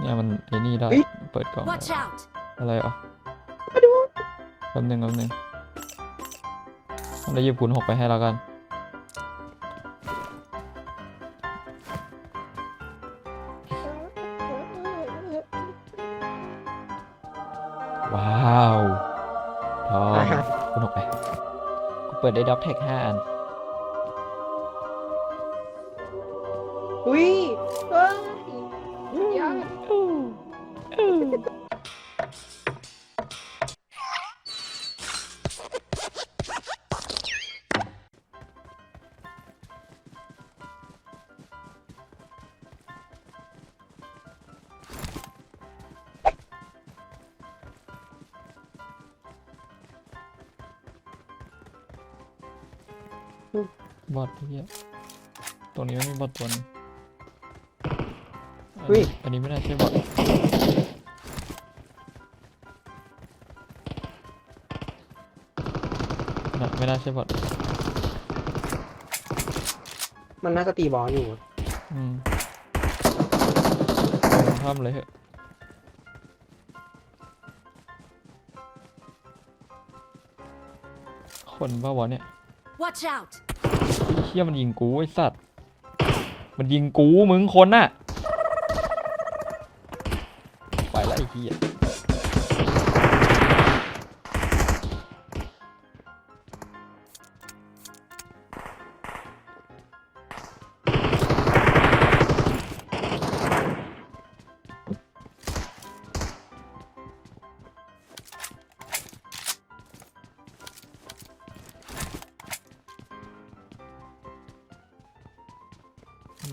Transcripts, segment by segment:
เนี่ยมันไอ้นี่ได้เฮ้ยเปิดกล่อง Watch out! อะไรอะมาดูแป๊บนึงแป๊บนึงเราหยิบคูณหกไปให้แล้วกัน ว้าวทองคูณหกไป กูเปิดได้ด็อกแท็กห้าอัน อุ้ย บอทเฮียตรงนี้ไม่มีบอทตัวนึงเฮ้ย อันนี้ไม่น่าใช่บอทน่ะไม่น่าใช่บอทมันน่าจะตีบอลอยู่ อืมลงข้ามเลยเหอะคนบ้าวะเนี่ย Watch out! เฮียมันยิงกูไอสัตว์ มันยิงกูมึงคนน่ะ ไปแล้วไอ้เฮี้ย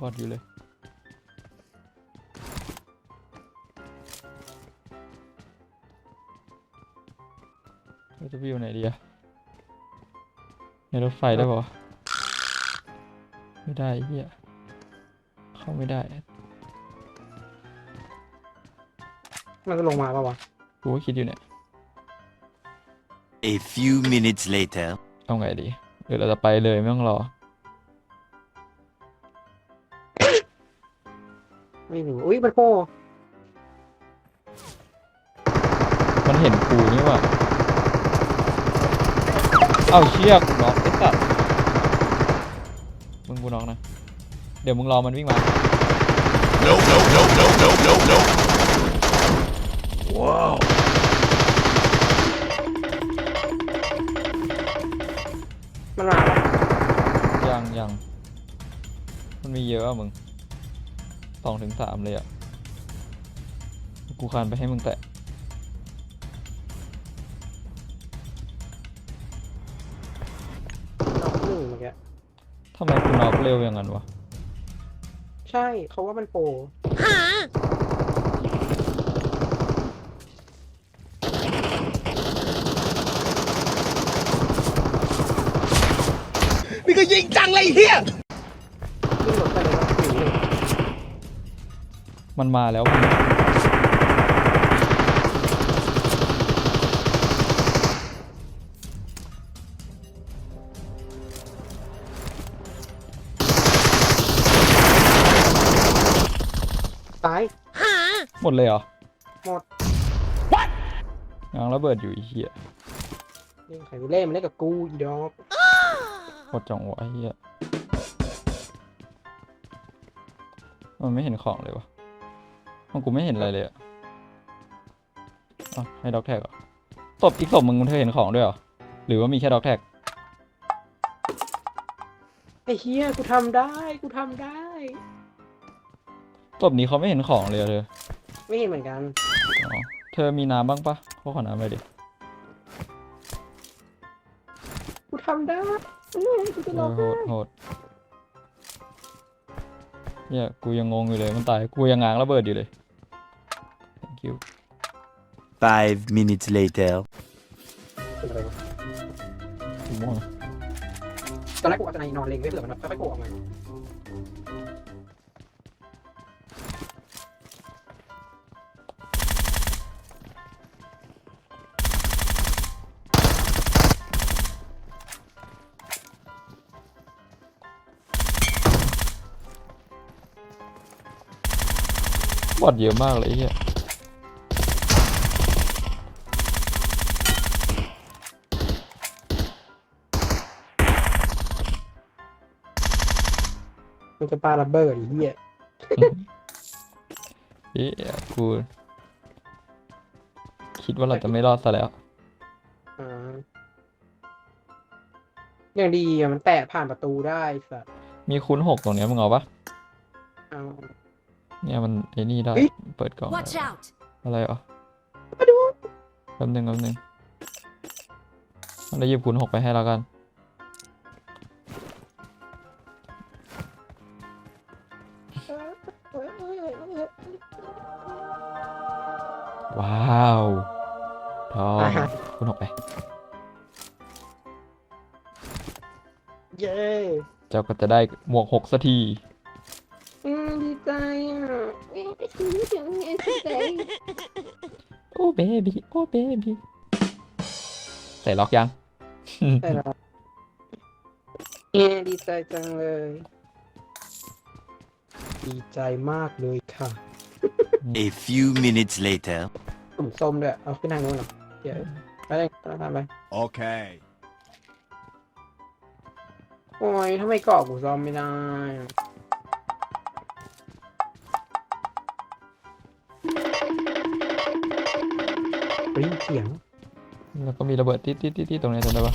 บอดอยู่เลย เราจะไปอยู่ไหนดีอะในรถไฟได้ปะวะไม่ได้ไอ้เฮียเข้าไม่ได้ มันจะลงมาปะวะ กูก็คิดอยู่เนี่ย A few minutes later. เอาไงดีหรือเราจะไปเลยไม่ต้องรอ ไม่รู้อุ้ยมันโผล่มันเห็นกูนี่หว่าเอ้าเชือกน็อกไอ้สัตว์มึงกูน็อกนะ เดี๋ยวมึงรอมันวิ่งมา No, no, no, no, no, no, no. Wow. มันมาปะยังยังมันมีเยอะอะมึง สองถึงสามเลยอะกูคานไปให้มึงแตะน้องหนึ่งเมื่อกี้ทำไมกูน็อกเร็วอย่างนั้นวะ ใช่เขาว่ามันโผล่นี่ก็ยิงจังเลยเฮีย มันมาแล้วมึงตายหมดเลยเหรอหมดยังระเบิดอยู่ไอีเหี้ยเล่นไข่เล่นมันเล่นกับกูอีดอกหมดจังหวะไอ้เหี้ยมันไม่เห็นของเลยวะ มันกูไม่เห็นอะไรเลยอะอะให้ด็อกแท็กเหรอตบอีกศพมึงเธอเห็นของด้วยเหรอ หรือว่ามีแค่ด็อกแท็กไอ้เฮียกูทำได้ กูทำได้ ตบนี้เขาไม่เห็นของเลยอะเธอ ไม่เห็นเหมือนกันอ๋อเธอมีน้ำบ้างปะขอขอน้ำเลยดิ กูทำได้อื้อกูจะเอร้อองโหไห้ดโหดเนี่ยกูยังงงอยู่เลยมันตาย กูยังง้างระเบิดอยู่เลย thank you Five minutes later. เป็นอะไรวะกูม่วงตอนแรกกูอาจจะนอนเล็งไว้เผื่อมันแบบค่อยๆโผล่ออกมาอดเยอะมากเลยไอ้เฮีย มันจะปาระเบิดไอีเหี้ยเฮียกูคิดว่าเราจะไม่รอดซะแล้ว อ่าอย่างดีอะมันแตะผ่านประตูได้สัตว์มีคูณหกตรงเนี้ยมึงเอาปะเอา เนี่ยมันไอ้นี่ได้ เฮ้ย เปิดกล่อง Watch out! อะไรเหรอมาดูแป๊บนึงแป๊บนึงมันได้หยิบคูณหกไปให้แล้วกันาวทองอ่าฮะคูณหกไป เย้เจ้าก็จะได้หมวกหกสักที อืมดีใจอะเอ๊ะฉันรู้สึกไงดีใจโอ้เบบี้โอ้เบบี้ใส่ล็อกยัง ใช่แล้วเอ๊ะดีใจจังเลย ดีใจมากเลยค่ะ A few minutes later. กลุ่มส้มด้วย เอาขึ้นทางโน้นเหรอเดี๋ยวไปเลยตามไป Okay. โอ้ยทำไมเกาะกูซ่อมไม่ได้อะเฮ้ยเสียง แล้วก็มีระเบิดติดติดติดติดตรงนี้จำได้ปะ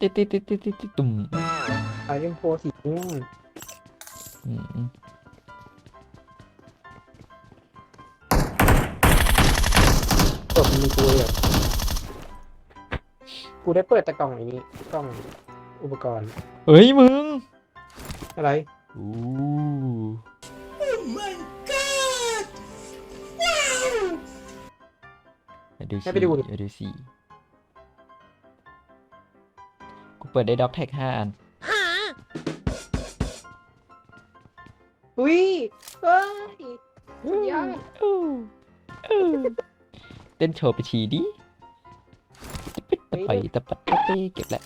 ติดติดติดติดติดติดตุ่ม ไอเอ็มโฟสีม่วงอืมอืมกดมีกูเลยอะกูได้เปิดแต่กล่องไอ้นี้กล่องอุปกรณ์เฮ้ยมึงอะไรอู้ไปดูให้สิไปดูดิไปดูสิกูเปิดได้ด็อกแท็กห้าอัน อุ้ยเฮ้ยสุดยอดอู้อู้เต้นโชว์ไปทีดิตะปิดตะไปตะปัดตะเป้เก็บแหละ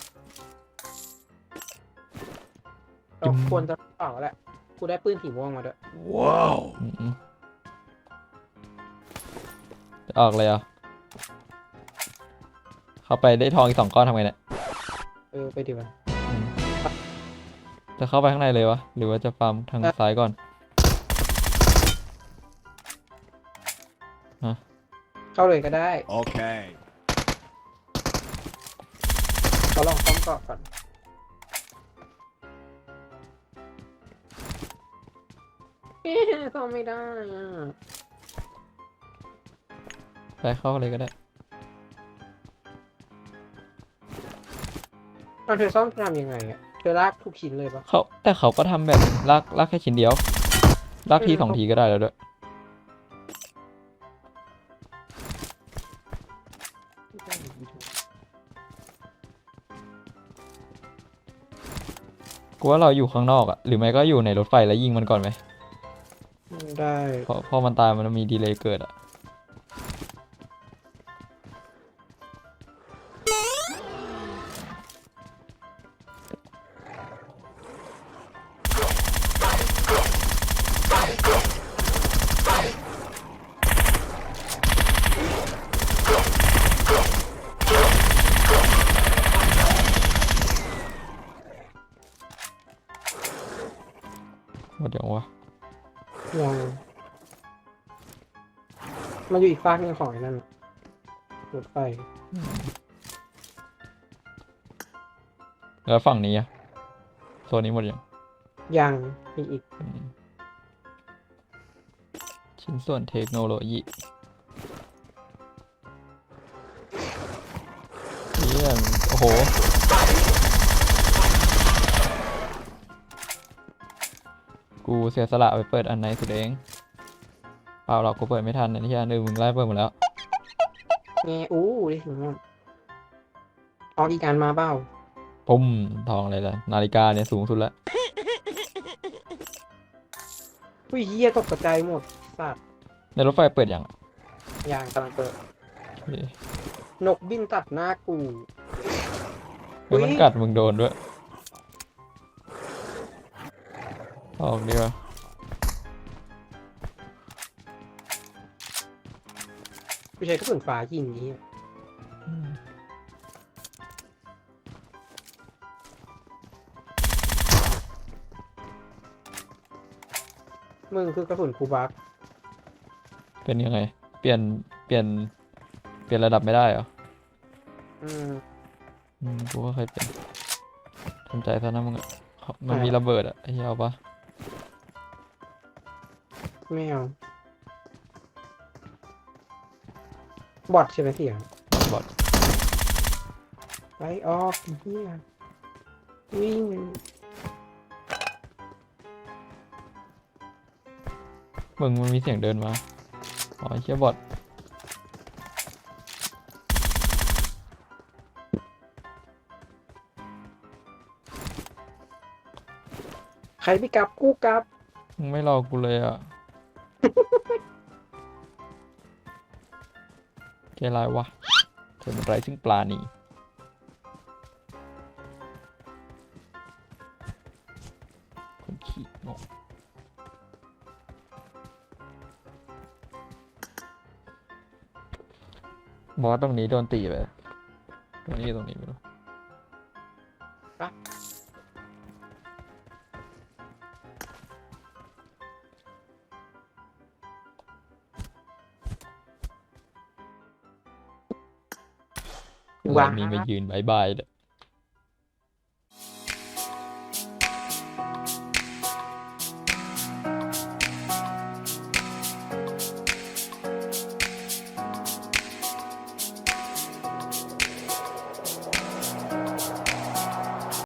เราควรจะออกแล้วแหละกูได้ปืนสีม่วงมาด้วย Wow. อืมอืมจะออกเลยเหรอะเข้าไปได้ทองอีกสองก้อนทำไงเนี่ย เออ ไปดีกว่าอืมจะเข้าไปข้างในเลยวะ หรือว่าจะฟาร์มทางซ้ายก่อน เข้าเลยก็ได้ Okay. เราลองซ่อมเกาะก่อน เอ๊ะซ่อมไม่ได้อะไปเข้าเลยก็ได้ ตอนเธอซ่อมทำยังไงอะ เธอลากทุกชิ้นเลยปะ เขาแต่เขาก็ทำแบบลากลากแค่ชิ้นเดียวลากทีเออสองทีก็ได้แล้วด้วย ว่าเราอยู่ข้างนอกอะหรือไม่ก็อยู่ในรถไฟแล้วยิงมันก่อนไหมได้ เพราะพอมันตายมันมีดีเลย์เกิดอะ หมดยังวะยังมันอยู่อีกฟากหนึงของไอ้นั่นรถไฟแล้วฝั่งนี้อะโซนนี้หมดยังยังมีอีกอืมชิ้นส่วนเทคโนโลยีเยี่ยมโอ้โห กูเสียสละไปเปิดอันไหนสุดเอง เปล่าหรอกกูเปิดไม่ทันอันที่อันอื่นมึงไล่เปิดหมดแล้วแง่อู้ได้ถึงแล้วออกอีกการมาเปล่าปุ้มทองอะไรล่ะ นาฬิกาเนี่ยสูงสุดแล้วอุ้ยเฮียตกกระจายหมดสัตว์ในรถไฟเปิดยังอะยางกำลังเปิดเฮ้ยนกบินตัดหน้ากูเฮ้ยมันกัดมึงโดนด้วย ออกดีกว่าไม่ใช่กระสุนฟ้ายิงอย่างนี้อืมมึงคือกระสุนคูบักเป็นยังไง เปลี่ยน เปลี่ยน เปลี่ยนระดับไม่ได้เหรอ อืม อืม กูก็เคยเป็นสนใจซะนะมึงอะเขามันมีระเบิดอะไอ้เหี้ยเอาปะ ไม่เอาบอทใช่ไหมเสียงบอดไปออกไอ้เฮียวิ่งมึงมันมีเสียงเดินมา อ๋อไอ้เหี้ยบอดใครไม่กลับกูกลับ มึงไม่รอกูเลยอะ เกลายวะเธอเป็นไรซึ่งปลานีคนขี้งกบอสตรงนี้โดนตีไปตรงนี้ตรงนี้ไม่ ว้ามีมายืนบายบายเลย